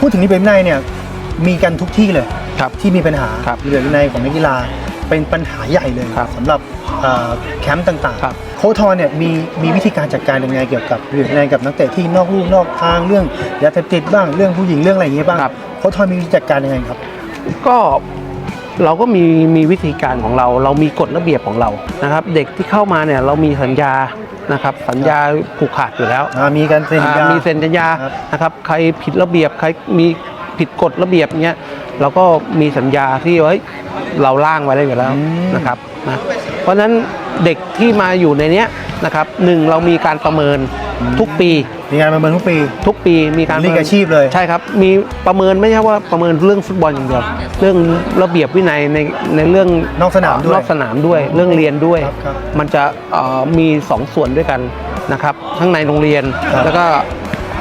พูดถึงระเบียบวินัยเนี่ยมีกันทุกที่เลยครับที่มีปัญหาครับระเบียบวินัยของนักกีฬาเป็นปัญหาใหญ่เลยครับสำหรับเอ่อแคมป์ต่างครับๆโค้ชทอนเนี่ยมีมีวิธีการจัดการยังไงเกี่ยวกับระเบียบวินัยกับนักเตะที่นอกลู่นอกทางเรื่องยาเสพติดบ้างเรื่องผู้หญิงเรื่องอะไรอย่างเงี้ยบ้างครับโค้ชทอนมีวิธีจัดการยังไงครับ ก็ เราก็มีมีวิธีการของเรา เรามีกฎระเบียบของเรานะครับ เด็กที่เข้ามาเนี่ยเรามีสัญญานะครับสัญญาผูกขาดอยู่แล้วอ่ามีการเซ็นสัญญาอ่ามีเซ็นสัญญาครับ นะครับใครผิดระเบียบใครมีผิดกฎระเบียบเงี้ยเราก็มีสัญญาที่เฮ้ยเราล่างไว้แล้วอยู่แล้วนะครับนะเพราะฉะนั้นเด็กที่มาอยู่ในเนี้ยนะครับหนึ่งเรามีการประเมิน ทุกปี มีงานประเมินทุกปี ทุกปีมีการลีกอาชีพเลย ใช่ครับ มีประเมินไม่ใช่ว่าประเมินเรื่องฟุตบอลอย่างเดียวเรื่องระเบียบวินัยในในเรื่องนอกสนามด้วยนอกสนามด้วยเรื่องเรียนด้วยครับครับมันจะเอ่อมีสองส่วนด้วยกันนะครับทั้งในโรงเรียนครับแล้วก็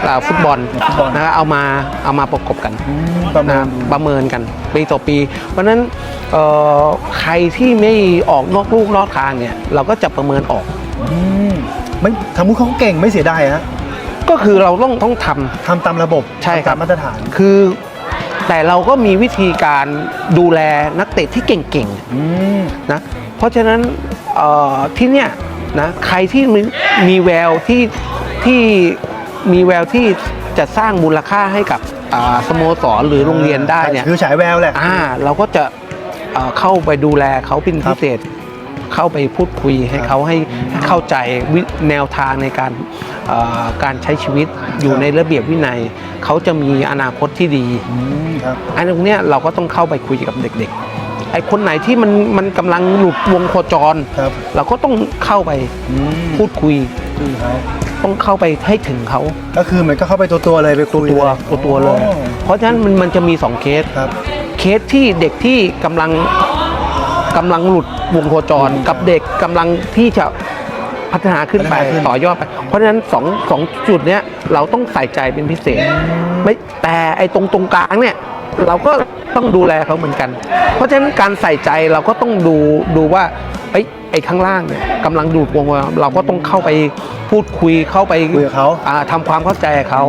อ่าฟุตบอลฟุตบอลนะครับเอามาเอามาประกบกันอืมประเมินะนประเมินกันปีต่อปี เพราะฉะนั้นเอ่อใครที่ไม่ออกนอกลูกนอกทางเนี่ยเราก็จะประเมินออกอืม ไม่ทำมุกเขาเก่งไม่เสียดายฮะก็คือเราต้องต้องทำ ทำตามระบบใช่ครับทำตามมาตรฐาน คือแต่เราก็มีวิธีการดูแลนักเตะที่เก่งอืม ๆนะเพราะฉะนั้นเอ่อที่เนี่ยนะใครที่มีมีแววที่ที่มีแววที่จะสร้างมูลค่าให้กับอ่าสโมสรหรือโรงเรียนได้เนี่ย คือฉายแววแหละ อ่าเราก็จะเอ่อเข้าไปดูแลเขาเป็นครัพิบเศษ เข้าไปพูดคุยให้ครับเขาให้ให้เข้าใจวิแนวทางในการเอ่อการใช้ชีวิตอยู่ครับในระเบียบวินัย เขาจะมีอนาคตที่ดีอืมครับอันตรงเนี้ยเราก็ต้องเข้าไปคุยกับเด็กๆไอ้คนไหนที่มันมันกำลังหลุดวงโคจรครับเราก็ต้องเข้าไปอืมพูดคุยคือเขาต้องเข้าไปให้ถึงเขา ก็คือเหมือนก็เข้าไปตัวตัวๆเลยไปคุยตัวเลยตัวตัวเลยอ๋อเพราะฉะนั้นมันมันจะมีสองเคสครับเคสที่เด็กที่กำลังกำลังหลุด วงโคจรกับเด็กกำลังที่จะพัฒนาขึ้นไปพัฒนาขึ้น ต่อยอดไป เพราะฉะนั้นสองสองจุดเนี้ยเราต้องใส่ใจเป็นพิเศษ ไม่แต่ไอ้ตรงตรงกลางเนี่ยเราก็ต้องดูแลเขาเหมือนกัน เพราะฉะนั้นการใส่ใจเราก็ต้องดูดูว่าไอ้ ไอ้ข้างล่างเนี่ยกำลังดูดวงมาเราก็ต้องเข้าไปพูดคุยเข้าไปคุยกับเขาอ่าทำความเข้าใจกับเขา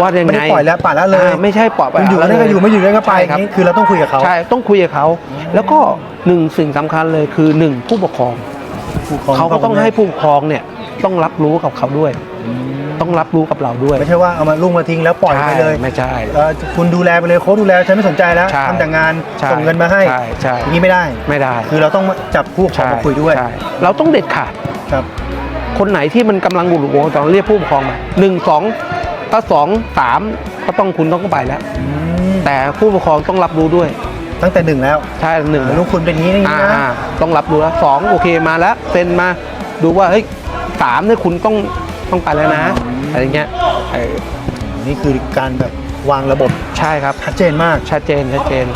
ว่ายังไม่ไงได้ปล่อยแล้วปล่อยแล้วเลยอ่าไม่ใช่ปล่อยไปมันอยู่แล้วนั่นก็อยู่ไม่อยู่นั่นก็ไปใช่ครับนี่คือเราต้องคุยกับเขาใช่ต้องคุยกับเขา แล้วก็หนึ่งสิ่งสำคัญเลยคือหนึ่งผู้ปกครองผู้ปครองเขาก็ต้องให้ผู้ปกครองเนี่ยต้องรับรู้กับเขาด้วย ต้องรับรู้กับเราด้วย ไม่ใช่ว่าเอามาลุงมาทิ้งแล้วปล่อยไปเลยใช่ไม่ใช่เอ่อคุณดูแลไปเลยโค้ชดูแลฉันไม่สนใจแล้วใช่ทำแต่งานใช่ส่งเงินมาให้ใช่ใช่ อย่างนี้ไม่ได้ ไม่ได้คือเราต้องจับผู้ปกครองใช่มาคุยด้วยใช่เราต้องเด็ดขาด ครับ คนไหนที่มันกำลังบุรุษวงจรเรียกผู้ปกครองมาหนึ่งสองถ้าสองสามก็ต้องคุณต้องไปแล้ว อืมแต่ผู้ปกครองต้องรับรู้ด้วยตั้งแต่หนึ่งแล้วใช่หนึ่ง ลูกคุณเป็นอย่างนี้อย่างอ่านี้นะ อ่าต้องรับรู้แล้วสองโอเคมาแล้วเซ็นมาดูว่าเฮ้ยสามเนี่ยคุณต้อง ต้องไปแล้วนะ อะไรเงี้ยเออนี่คือการแบบวางระบบใช่ครับชัดเจนมากชัดเจนชัดเจน